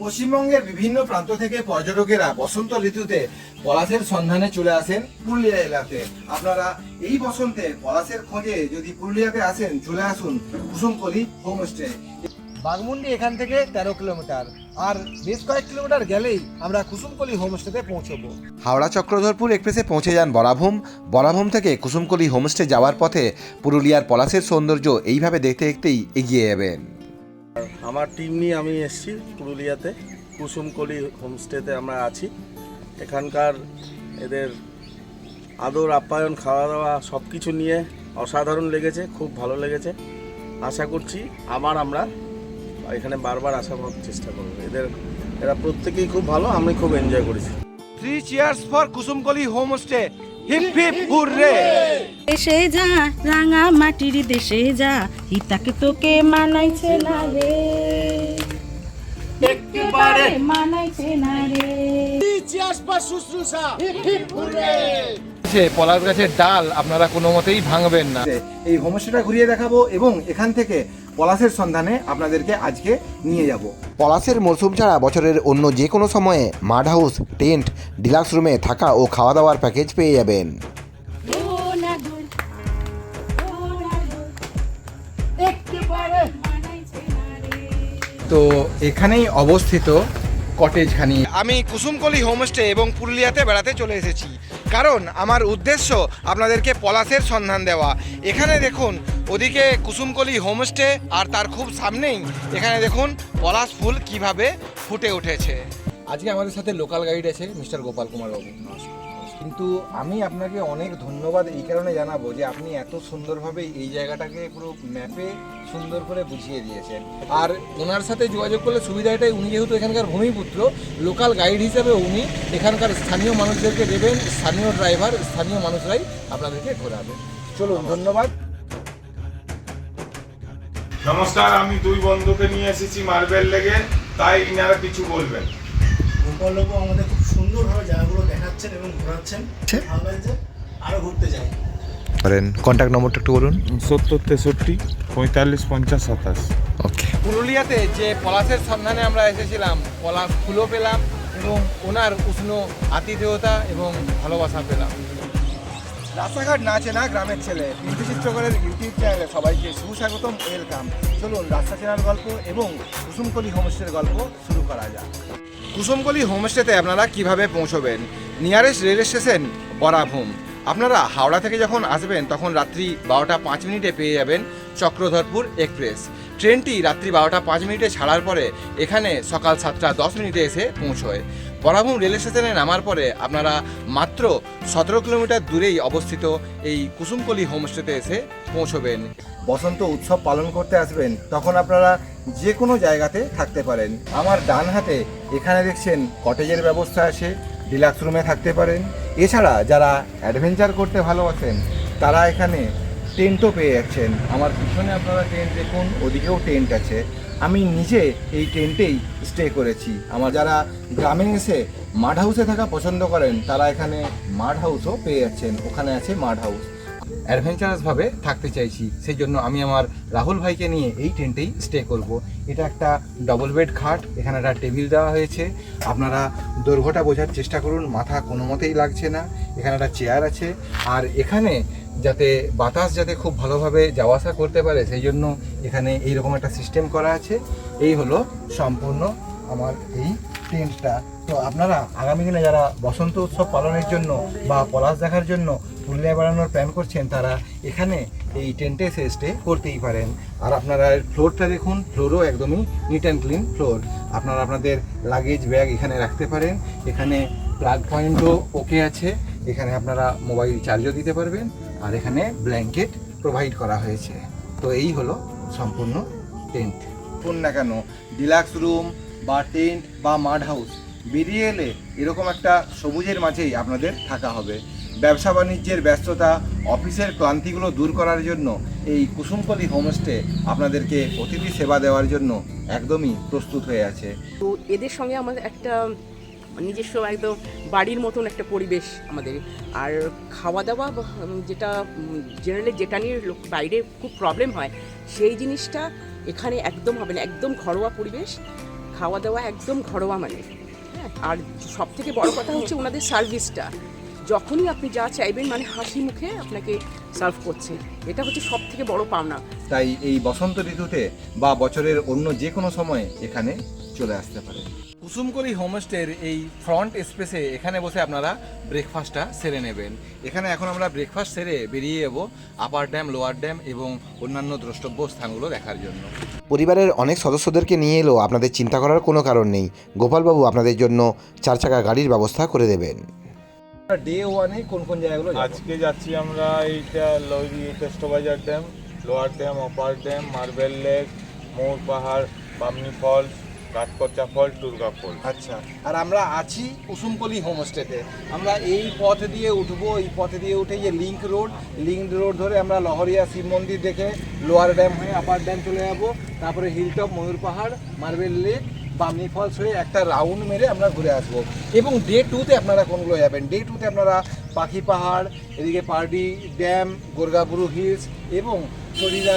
পশ্চিমবঙ্গের বিভিন্ন প্রান্ত থেকে পর্যটকেরা বসন্ত ঋতুতে পলাশের সন্ধানে চলে আসেন পুরুলিয়া এলাকাতে। আপনারা এই বসন্তে পলাশের খোঁজে যদি পুরুলিয়াতে আসেন, চলে আসুন কুসুমকলি হোমস্টে বাগমুন্ডি এখান থেকে তেরো কিলোমিটার, আর বেশ কয়েক কিলোমিটার গেলেই আমরা কুসুমকলি হোমস্টেতে পৌঁছবো। হাওড়া চক্রধরপুর এক্সপ্রেসে পৌঁছে যান বরাভূম। বরাভূম থেকে কুসুমকলি হোমস্টে যাওয়ার পথে পুরুলিয়ার পলাশের সৌন্দর্য এইভাবে দেখতে দেখতেই এগিয়ে যাবেন। আমার টিম নিয়ে আমি এসেছি পুরুলিয়াতে। কুসুমকলি হোমস্টেতে আমরা আছি। এখানকার এদের আদর, আপ্যায়ন খাওয়া দাওয়া সব কিছু নিয়ে অসাধারণ লেগেছে, খুব ভালো লেগেছে। আশা করছি আবার আমরা এখানে বারবার আসা করার চেষ্টা করব। এদের, এরা প্রত্যেকেই খুব ভালো, আমি খুব এনজয় করেছি। Three cheers for Kusumkali homestay hip hip, hurray! দেশে যা রাঙা মাটির দেশে যা হিতাকে তোকে মানাইছে না রে। একেবারে। মানাইছে না রে। পলাশ গাছের ডাল আপনারা কোনো মতেই ভাঙবেন না। এই হোমস্টেটা ঘুরিয়ে দেখাবো এবং এখান থেকে পলাশের সন্ধানে আপনাদেরকে আজকে নিয়ে যাব। পলাশের মরশুম ছাড়া বছরের অন্য যে কোনো সময়ে মাড হাউস টেন্ট ডিলাক্স রুমে থাকা ও খাওয়া দাওয়ার প্যাকেজ পেয়ে যাবেন। তো এখানেই অবস্থিত কটেজখানি। আমি কুসুমকলি হোমস্টে এবং পুরুলিয়াতে বেড়াতে চলে এসেছি। কারণ আমার উদ্দেশ্য আপনাদেরকে পলাশের সন্ধান দেওয়া। এখানে দেখুন ওদিকে কুসুমকলি হোমস্টে আর তার খুব সামনেই এখানে দেখুন পলাশ ফুল কীভাবে ফুটে উঠেছে। আজকে আমাদের সাথে লোকাল গাইড আছে মিস্টার গোপাল কুমার বাবু কিন্তু আমি আপনাকে অনেক ধন্যবাদ এই কারণে জানাব যে আপনি এত সুন্দরভাবে এই জায়গাটাকে পুরো ম্যাপে সুন্দর করে বুঝিয়ে দিয়েছেন। আর ওনার সাথে যোগাযোগ করলে সুবিধা এটাই উনি যেহেতু এখানকার ভূমিপুত্র লোকাল গাইড হিসেবে উনি এখানকার স্থানীয় মানুষদেরকে দেবেন স্থানীয় ড্রাইভার স্থানীয় মানুষরাই আপনাদেরকে ঘোরাবেন। চলুন ধন্যবাদ। নমস্কার আমি দুই বন্ধুকে নিয়ে এসেছি মার্বেল লেগে তাই ইনারা কিছু বলবেন। গোপালবাবু আমাদের খুব সুন্দরভাবে জায়গাগুলো দেখাচ্ছেন এবং ঘোরাচ্ছেন ভালো লাগছে আরও ঘুরতে যাই। করেন কন্ট্যাক্ট নম্বরটা একটু বলুন। সত্তর তেষট্টি পঁয়তাল্লিশ পঞ্চাশ সাতাশ। ওকে। পুরুলিয়াতে যে পলাশের সন্ধানে আমরা এসেছিলাম পলাশ ফুলও পেলাম এবং ওনার উষ্ণ আতিথেয়তা এবং ভালোবাসা পেলাম। রাস্তাঘাট না চেনা গ্রামের ছেলে। পিন্টু চিত্রকরের ইউটিউব চ্যানেলে সবাইকে সুস্বাগতম ওয়েলকাম চলুন রাস্তা চেনার গল্প এবং কুসুমকলি হোমস্টের গল্প শুরু করা যাক। কুসুমকলি হোমস্টেতে আপনারা কীভাবে পৌঁছবেন? Nearest rail station, Barabhum. আপনারা হাওড়া থেকে যখন আসবেন, তখন রাত্রি বারোটা পাঁচ মিনিটে পেয়ে যাবেন চক্রধরপুর এক্সপ্রেস। ট্রেনটি রাত্রি বারোটা পাঁচ মিনিটে ছাড়ার পরে এখানে সকাল সাতটা দশ মিনিটে এসে পৌঁছয়। বরাভূম রেল স্টেশনে নামার পরে আপনারা মাত্র সতেরো কিলোমিটার দূরেই অবস্থিত এই কুসুমকলি হোমস্টেতে এসে পৌঁছবেন। বসন্ত উৎসব পালন করতে আসবেন, তখন আপনারা যে কোনো জায়গাতে থাকতে পারেন। আমার ডান হাতে এখানে দেখছেন কটেজের ব্যবস্থা আছে, ডিলাক্স রুমে থাকতে পারেন। এছাড়া যারা অ্যাডভেঞ্চার করতে ভালোবাসেন, তারা এখানে টেন্টও পেয়ে যাচ্ছেন। আমার পিছনে আপনারা টেন্ট দেখুন, ওদিকেও টেন্ট আছে। আমি নিজে এই টেন্টেই স্টে করেছি। আমার যারা গ্রামে এসে মাড হাউসে থাকা পছন্দ করেন, তারা এখানে মাড হাউসও পেয়ে যাচ্ছেন। ওখানে আছে মাড হাউস অ্যাডভেঞ্চারাসভাবে থাকতে চাইছি। সেই জন্য আমি আমার রাহুল ভাইকে নিয়ে এই টেন্টেই স্টে করব। এটা একটা ডবল বেড খাট, এখানে একটা টেবিল দেওয়া হয়েছে। আপনারা দৈর্ঘ্যটা বোঝার চেষ্টা করুন, মাথা কোনো মতেই লাগছে না। এখানে একটা চেয়ার আছে। আর এখানে যাতে বাতাস যাতে খুব ভালোভাবে যাওয়া আসা করতে পারে, সেই জন্য এখানে এইরকম একটা সিস্টেম করা আছে। এই হলো সম্পূর্ণ আমার এই টেন্টটা তো আপনারা আগামী দিনে যারা বসন্ত উৎসব পালনের জন্য বা পলাশ দেখার জন্য পুরুলিয়া বেড়ানোর প্ল্যান করছেন, তারা এখানে এই টেন্টে এসে স্টে করতেই পারেন। আর আপনারা ফ্লোরটা দেখুন ফ্লোরও একদমই নিট অ্যান্ড ক্লিন ফ্লোর আপনারা আপনাদের লাগেজ ব্যাগ এখানে রাখতে পারেন। এখানে প্লাগ পয়েন্টও ওকে আছে। এখানে আপনারা মোবাইল চার্জও দিতে পারবেন। আর এখানে ব্ল্যাঙ্কেট প্রোভাইড করা হয়েছে। তো এই হলো সম্পূর্ণ টেন্ট কোন না কেন ডিলাক্স রুম বা টেন্ট বা মাড হাউস বেরিয়ে এলে এরকম একটা সবুজের মাঝেই আপনাদের থাকা হবে। ব্যবসা বাণিজ্যের ব্যস্ততা অফিসের ক্লান্তিগুলো দূর করার জন্য এই কুসুমকলি হোমস্টে আপনাদেরকে অতিথি সেবা দেওয়ার জন্য একদমই প্রস্তুত হয়ে আছে। তো এদের সঙ্গে আমাদের একটা নিজস্ব একদম বাড়ির মতন একটা পরিবেশ আমাদের। আর খাওয়া দাওয়া যেটা জেনারেলি যেটা নিয়ে লোক বাইরে খুব প্রবলেম হয়, সেই জিনিসটা এখানে একদম হবে না, একদম ঘরোয়া পরিবেশ। খাওয়া দাওয়া একদম ঘরোয়া মানে। হ্যাঁ আর সব থেকে বড় কথা হচ্ছে ওনাদের সার্ভিসটা যখনই আপনি যা চাইবেন মানে হাসি মুখে আপনাকে সার্ভ করছে। এটা হচ্ছে সব থেকে বড় পাওনা। তাই এই বসন্ত ঋতুতে বা বছরের অন্য যে কোনো সময়ে এখানে চলে আসতে পারে। কুসুমকলি হোমস্টের এই ফ্রন্ট স্পেসে এখানে বসে আপনারা ব্রেকফাস্টটা সেরে নেবেন। এখানে এখন আমরা ব্রেকফাস্ট সেরে বেরিয়ে যাব আপার ড্যাম লোয়ার ড্যাম এবং অন্যান্য দ্রষ্টব্য স্থানগুলো দেখার জন্য। পরিবারের অনেক সদস্যদেরকে নিয়ে এলেও আপনাদের চিন্তা করার কোনো কারণ নেই। গোপালবাবু আপনাদের জন্য চার চাকা গাড়ির ব্যবস্থা করে দেবেন। ডে ওয়ানে কোন কোন জায়গাগুলো আজকে যাচ্ছি আমরা এইটা lorry Kestobazar dam lower dam upper dam marble lake মৌর পাহাড় Bamni falls Kathkocha fall Durga fall. আচ্ছা আর আমরা আছি কুসুমকলি হোমস্টেতে। আমরা এই পথ দিয়ে উঠবো, এই পথ দিয়ে উঠে যে লিংক রোড লিংক রোড ধরে আমরা লহরিয়া শিব মন্দির দেখে লোয়ার ড্যাম হয়ে আপার ড্যাম চলে যাব। তারপরে হিলটপ, ময়ূর পাহাড়, মার্বেল লেক, বামনি ফলস হয়ে একটা রাউন্ড মেরে আমরা ঘুরে আসব। এবং ডে টুতে আপনারা কোনগুলো যাবেন? ডে টুতে আপনারা পাখি পাহাড় এদিকে পার্ডি ড্যাম গোরগাবুরু হিলস এবং চরিদা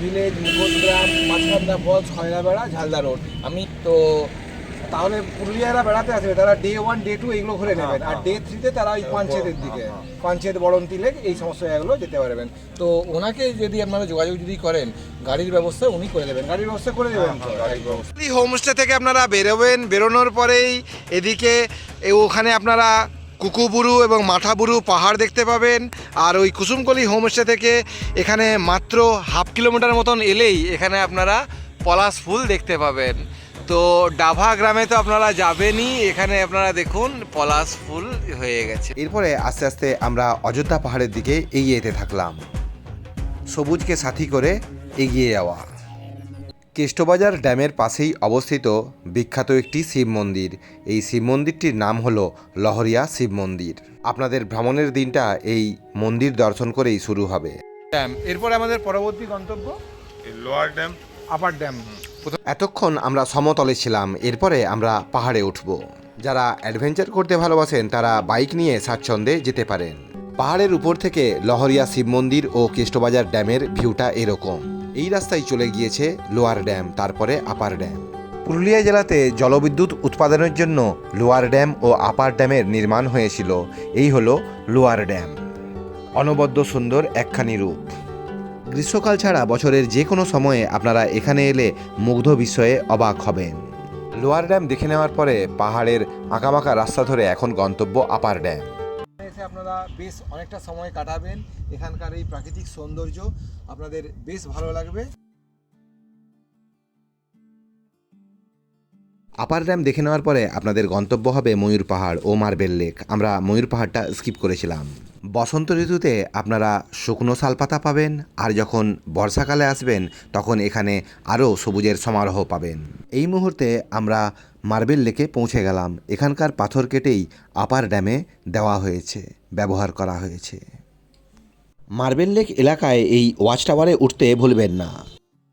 ভিলেজ মুখোশগ্রাম মাছকান্দা ফলস খয়রাবেড়া ঝালদা রোড। আমি তো তাহলে পুরুলিয়ারা বেড়াতে আসবে তারা ডে ওয়ান ডে টু এগুলো ঘুরে নেবেন। আর ডে থ্রিতে তারা ওই পাঞ্চেতের দিকে পাঞ্চেত বড়ন্তি লেক এই সমস্ত জায়গাগুলো যেতে পারবেন। তো ওনাকে যদি আপনারা যোগাযোগ যদি করেন গাড়ির ব্যবস্থা উনি করে দেবেন। গাড়ির ব্যবস্থা করে দেবেন হোমস্টে থেকে আপনারা বেরোবেন বেরোনোর পরেই এদিকে ওখানে আপনারা কুকুবুরু এবং মাঠাবুরু পাহাড় দেখতে পাবেন। আর ওই কুসুমকলি হোমস্টে থেকে এখানে মাত্র হাফ কিলোমিটার মতন এলেই এখানে আপনারা পলাশ ফুল দেখতে পাবেন। তো ডাভা গ্রামে তো আপনারা যাবেনই, এখানে আপনারা দেখুন পলাশ ফুল হয়ে গেছে। এরপরে আস্তে আস্তে আমরা অযোধ্যা পাহাড়ের দিকে এগিয়ে যেতে থাকলাম। সবুজকে সাথী করে এগিয়ে যাওয়া। কেষ্টবাজার ড্যামের পাশেই অবস্থিত বিখ্যাত একটি শিব মন্দির। এই শিব মন্দিরটির নাম হল লহরিয়া শিব মন্দির। আপনাদের ভ্রমণের দিনটা এই মন্দির দর্শন করেই শুরু হবে। ড্যাম এরপরে আমাদের পরবর্তী গন্তব্য? Lower dam. Upper dam. এতক্ষণ আমরা সমতলে ছিলাম এরপরে আমরা পাহাড়ে উঠব। যারা অ্যাডভেঞ্চার করতে ভালোবাসেন তারা বাইক নিয়ে স্বাচ্ছন্দ্যে যেতে পারেন। পাহাড়ের উপর থেকে লহরিয়া শিব মন্দির ও কেষ্টবাজার ড্যামের ভিউটা এরকম। এই রাস্তায় চলে গিয়েছে লোয়ার ড্যাম, তারপরে আপার ড্যাম। পুরুলিয়া জেলাতে জলবিদ্যুৎ উৎপাদনের জন্য লোয়ার ড্যাম ও আপার ড্যামের নির্মাণ হয়েছিল। এই হলো লোয়ার ড্যাম। অনবদ্য সুন্দর একখানি রূপ। গ্রীষ্মকাল ছাড়া বছরের যে কোনো সময়ে আপনারা এখানে এলে মুগ্ধ বিষয়ে অবাক হবেন। লোয়ার ড্যাম দেখে নেওয়ার পরে পাহাড়ের আঁকাবাঁকা রাস্তা ধরে এখন গন্তব্য আপার ড্যাম। আপনারা বেশ অনেকটা সময় কাটাবেন। এখানকার এই প্রাকৃতিক সৌন্দর্য আপনাদের বেশ ভালো লাগবে। আপার ড্যাম দেখে নেওয়ার পরে আপনাদের গন্তব্য হবে ময়ূর পাহাড় ও মার্বেল লেক। আমরা ময়ূর পাহাড়টা স্কিপ করেছিলাম। বসন্ত ঋতুতে আপনারা শুকনো শালপাতা পাবেন আর যখন বর্ষাকালে আসবেন তখন এখানে আরও সবুজের সমারোহ পাবেন। এই মুহূর্তে আমরা মার্বেল লেকে পৌঁছে গেলাম। এখানকার পাথর কেটেই আপার ড্যামে দেওয়া হয়েছে, ব্যবহার করা হয়েছে। মার্বেল লেক এলাকায় এই ওয়াচ টাওয়ারে উঠতে ভুলবেন না।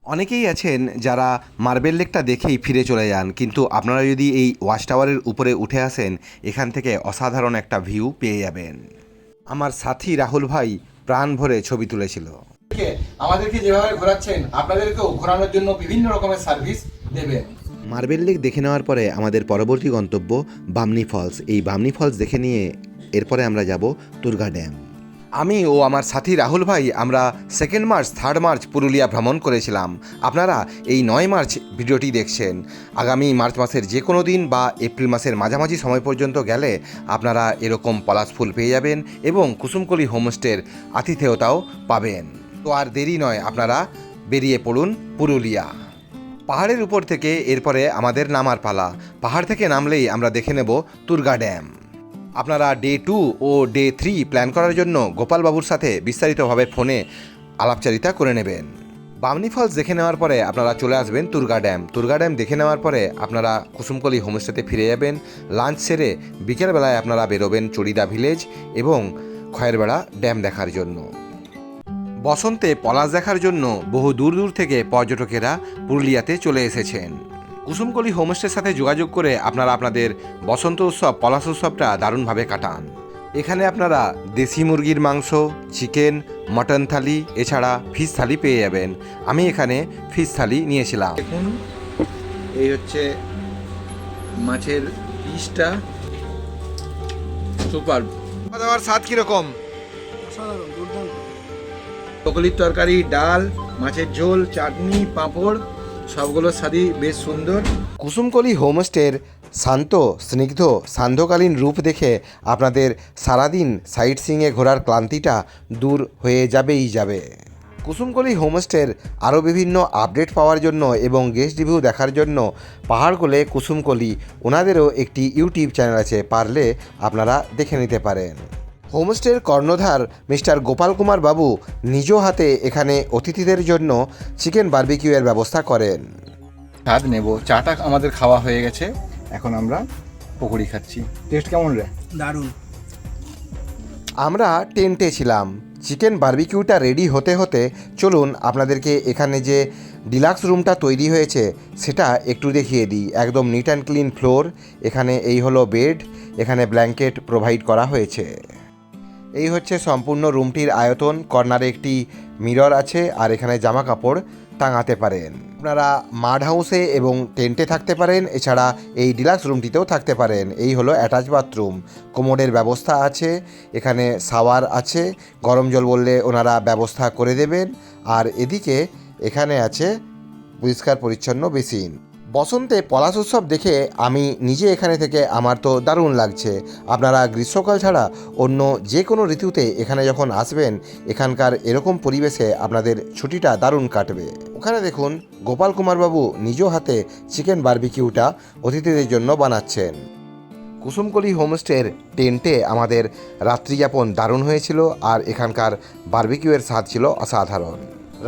অনেকেই আছেন যারা মার্বেল লেকটা দেখেই ফিরে চলে যান, কিন্তু আপনারা যদি এই ওয়াচ টাওয়ারের উপরে উঠে আসেন, এখান থেকে অসাধারণ একটা ভিউ পেয়ে যাবেন। আমার সাথী রাহুল ভাই প্রাণ ভরে ছবি তুলেছিল। আমাদেরকে যেভাবে ঘোরাচ্ছেন, আপনাদেরকেও ঘোরানোর জন্য বিভিন্ন রকমের সার্ভিস দেবেন। মার্বেল লেক দেখে নেওয়ার পরে আমাদের পরবর্তী গন্তব্য বামনি ফলস। এই বামনি ফলস দেখে নিয়ে এরপরে আমরা যাব দুর্গা ড্যাম। আমি ও আমার সাথী রাহুল ভাই আমরা second March third March Purulia ভ্রমণ করেছিলাম। আপনারা এই নয় মার্চ ভিডিওটি দেখছেন। আগামী মার্চ মাসের যে কোনো দিন বা এপ্রিল মাসের মাঝামাঝি সময় পর্যন্ত গেলে আপনারা এরকম পলাশ ফুল পেয়ে যাবেন এবং কুসুমকলি হোমস্টের আতিথেয়তাও পাবেন। তো আর দেরি নয়, আপনারা বেরিয়ে পড়ুন পুরুলিয়া। পাহাড়ের উপর থেকে এরপরে আমাদের নামার পালা। পাহাড় থেকে নামলেই আমরা দেখে নেব তুর্গা ড্যাম। আপনারা ডে টু ও ডে থ্রি প্ল্যান করার জন্য গোপালবাবুর সাথে বিস্তারিতভাবে ফোনে আলাপচারিতা করে নেবেন। বামনি ফলস দেখে নেওয়ার পরে আপনারা চলে আসবেন তুর্গা ড্যাম। তুর্গা ড্যাম দেখে নেওয়ার পরে আপনারা কুসুমকলি হোমস্টেতে ফিরে যাবেন। লাঞ্চ সেরে বিকেলবেলায় আপনারা বেরোবেন চড়িদা ভিলেজ এবং খয়েরবেড়া ড্যাম দেখার জন্য। বসন্তে পলাশ দেখার জন্য বহু দূর দূর থেকে পর্যটকেরা পুরুলিয়াতে চলে এসেছেন। কুসুমকলি হোমস্টের সাথে যোগাযোগ করে আপনারা আপনাদের বসন্ত উৎসব পলাশ উৎসবটা দারুণভাবে কাটান। এখানে আপনারা দেশি মুরগির মাংস চিকেন মটন থালি এছাড়া ফিশ থালি পেয়ে যাবেন। আমি এখানে ফিশ থালি নিয়েছিলাম। দেখুন এই হচ্ছে মাছের পিসটা। সুপার। খাওয়া দাওয়ার স্বাদ কীরকম? অসাধারণ দুর্দান্ত। ব্রকলির তরকারি, ডাল, মাছের ঝোল, চাটনি, পাঁপড় সবগুলোর স্বাদই বেশ সুন্দর। কুসুমকলি হোমস্টের শান্ত, স্নিগ্ধ, সান্ধ্যকালীন রূপ দেখে আপনাদের সারাদিন সাইট সিংয়ে ঘোরার ক্লান্তিটা দূর হয়ে যাবেই যাবে। কুসুমকলি হোমস্টের আরও বিভিন্ন আপডেট পাওয়ার জন্য এবং গেস্ট রিভিউ দেখার জন্য পাহাড়কোলে কুসুমকলি, ওনাদেরও একটি ইউটিউব চ্যানেল আছে, পারলে আপনারা দেখে নিতে পারেন। হোমস্টের কর্ণধার মিস্টার গোপাল কুমার বাবু নিজ হাতে এখানে অতিথিদের জন্য চিকেন বার্বিকিউয়ের ব্যবস্থা করেন। স্বাদ নেব। চাটা আমাদের খাওয়া হয়ে গেছে। এখন আমরা পকোড়ি খাচ্ছি। টেস্ট কেমন রে? দারুণ। আমরা টেন্টে ছিলাম। চিকেন বারবিকিউটা রেডি হতে হতে চলুন আপনাদেরকে এখানে যে ডিলাক্স রুমটা তৈরি হয়েছে সেটা একটু দেখিয়ে দিই। একদম নিট অ্যান্ড ক্লিন ফ্লোর। এখানে এই হলো বেড। এখানে ব্ল্যাঙ্কেট প্রোভাইড করা হয়েছে। এই হচ্ছে সম্পূর্ণ রুমটির আয়তন। কর্নারে একটি মিরর আছে আর এখানে জামা কাপড় টাঙাতে পারেন। আপনারা মাড হাউসে এবং টেন্টে থাকতে পারেন, এছাড়া এই ডিলাক্স রুমটিতেও থাকতে পারেন। এই হলো অ্যাটাচ বাথরুম। কোমোডের ব্যবস্থা আছে, এখানে শাওয়ার আছে, গরম জল বললে ওনারা ব্যবস্থা করে দেবেন। আর এদিকে এখানে আছে পরিষ্কার পরিচ্ছন্ন বেসিন। বসন্তে পলাশ উৎসব দেখে আমি নিজে এখানে থেকে আমার তো দারুণ লাগছে। আপনারা গ্রীষ্মকাল ছাড়া অন্য যে কোনো ঋতুতে এখানে যখন আসবেন, এখানকার এরকম পরিবেশে আপনাদের ছুটিটা দারুণ কাটবে। ওখানে দেখুন, গোপাল কুমারবাবু নিজ হাতে চিকেন বারবিকিউটা অতিথিদের জন্য বানাচ্ছেন। কুসুমকলি হোমস্টের টেন্টে আমাদের রাত্রিযাপন দারুণ হয়েছিল আর এখানকার বার্বিকিউয়ের স্বাদ ছিল অসাধারণ।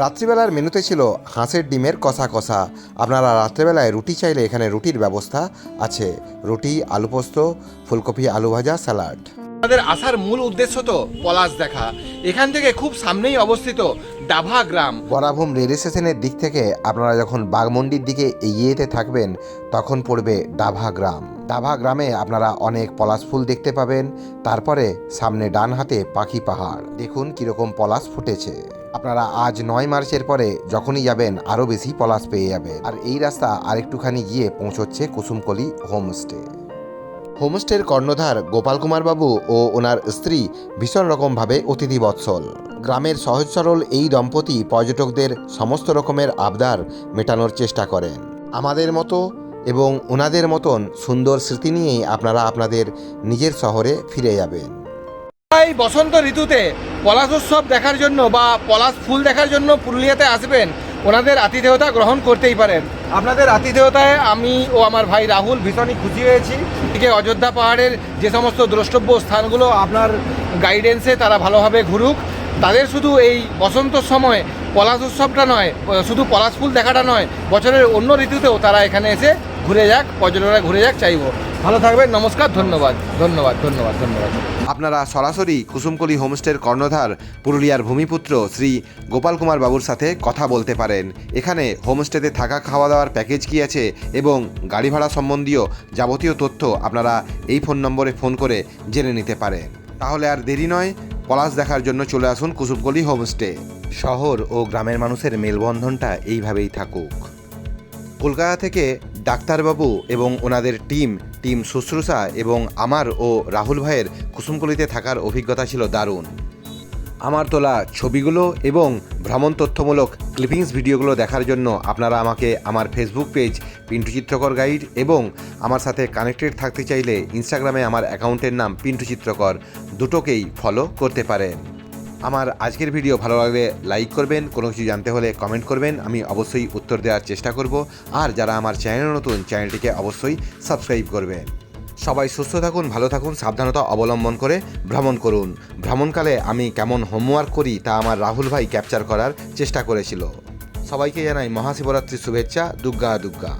রাত্রিবেলার মেনুতে ছিল হাঁসের ডিমের কষা কষা। আপনারা রাত্রেবেলায় রুটি চাইলে এখানে রুটির ব্যবস্থা আছে। রুটি, আলু পোস্ত, ফুলকপি, আলু ভাজা, স্যালাড। আমাদের আসার মূল উদ্দেশ্য তো পলাশ দেখা। এখান থেকে খুব সামনেই অবস্থিত ডাভা গ্রাম। বরাভূম রেল স্টেশনের দিক থেকে আপনারা যখন বাগমন্ডির দিকে এগিয়ে যেতে থাকবেন, তখন পড়বে ডাভা গ্রাম। ডাভা গ্রামে আপনারা অনেক পলাশ ফুল দেখতে পাবেন, তারপরে সামনে ডান হাতে পাখি পাহাড়। দেখুন কীরকম পলাশ ফুটেছে। আপনারা আজ নয় মার্চের পরে যখনই যাবেন, আরও বেশি পলাশ পেয়ে যাবেন। আর এই রাস্তা আরেকটুখানি গিয়ে পৌঁছচ্ছে কুসুমকলি হোমস্টে। হোমস্টের কর্ণধার গোপাল কুমার বাবু ও ওনার স্ত্রী ভীষণ রকমভাবে অতিথি বৎসল। গ্রামের সহজ সরল এই দম্পতি পর্যটকদের সমস্ত রকমের আবদার মেটানোর চেষ্টা করেন। আমাদের মতো এবং ওনাদের মতন সুন্দর স্মৃতি নিয়েই আপনারা আপনাদের নিজের শহরে ফিরে যাবেন। এই বসন্ত ঋতুতে পলাশ উৎসব দেখার জন্য বা পলাশ ফুল দেখার জন্য পুরুলিয়াতে আসবেন ওনাদের আতিথেয়তা গ্রহণ করতেই পারেন। আপনাদের আতিথেয়তায় আমি ও আমার ভাই রাহুল ভীষণই খুশি হয়েছি। এদিকে অযোধ্যা পাহাড়ের যে সমস্ত দ্রষ্টব্য স্থানগুলো আপনার গাইডেন্সে তারা ভালোভাবে ঘুরুক। তাদের শুধু এই বসন্ত সময় পলাশ উৎসবটা নয়, শুধু পলাশ ফুল দেখাটা নয়, বছরের অন্য ঋতুতেও তারা এখানে এসে ঘুরে যাক, পর্যটকরা ঘুরে যাক, চাইব। ভালো থাকবেন, নমস্কার, ধন্যবাদ ধন্যবাদ ধন্যবাদ ধন্যবাদ। আপনারা সরাসরি কুসুমকলি হোমস্টের কর্ণধার, পুরুলিয়ার ভূমিপুত্র শ্রী গোপাল কুমার বাবুর সাথে কথা বলতে পারেন। এখানে হোমস্টেতে থাকা খাওয়া দাওয়ার প্যাকেজ কী আছে এবং গাড়ি ভাড়া সম্বন্ধীয় যাবতীয় তথ্য আপনারা এই ফোন নম্বরে ফোন করে জেনে নিতে পারেন। তাহলে আর দেরি নয়, পলাশ দেখার জন্য চলে আসুন কুসুমকলি হোমস্টে। শহর ও গ্রামের মানুষের মেলবন্ধনটা এইভাবেই থাকুক। কলকাতা থেকে ডাক্তারবাবু এবং ওনাদের টিম টিম শুশ্রূষা এবং আমার ও রাহুল ভাইয়ের কুসুমকলিতে থাকার অভিজ্ঞতা ছিল দারুণ। আমার তোলা ছবিগুলো এবং ভ্রমণ তথ্যমূলক ক্লিপিংস ভিডিওগুলো দেখার জন্য আপনারা আমাকে আমার ফেসবুক পেজ পিন্টু চিত্রকর গাইড এবং আমার সাথে কানেক্টেড থাকতে চাইলে ইনস্টাগ্রামে আমার অ্যাকাউন্টের নাম পিন্টু চিত্রকর। দুটোকেই ফলো করতে পারেন। আমার আজকের ভিডিও ভালো লাগলে লাইক করবেন, কোনো কিছু জানতে হলে কমেন্ট করবেন, আমি অবশ্যই উত্তর দেওয়ার চেষ্টা করব। আর যারা আমার চ্যানেল নতুন চ্যানেলটিকে অবশ্যই সাবস্ক্রাইব করবেন। সবাই সুস্থ থাকুন, ভালো থাকুন, সাবধানতা অবলম্বন করে ভ্রমণ করুন। ভ্রমণকালে আমি কেমন হোমওয়ার্ক করি তা আমার রাহুল ভাই ক্যাপচার করার চেষ্টা করেছিল। সবাইকে জানাই মহাশিবরাত্রির শুভেচ্ছা দুর্গা দুর্গা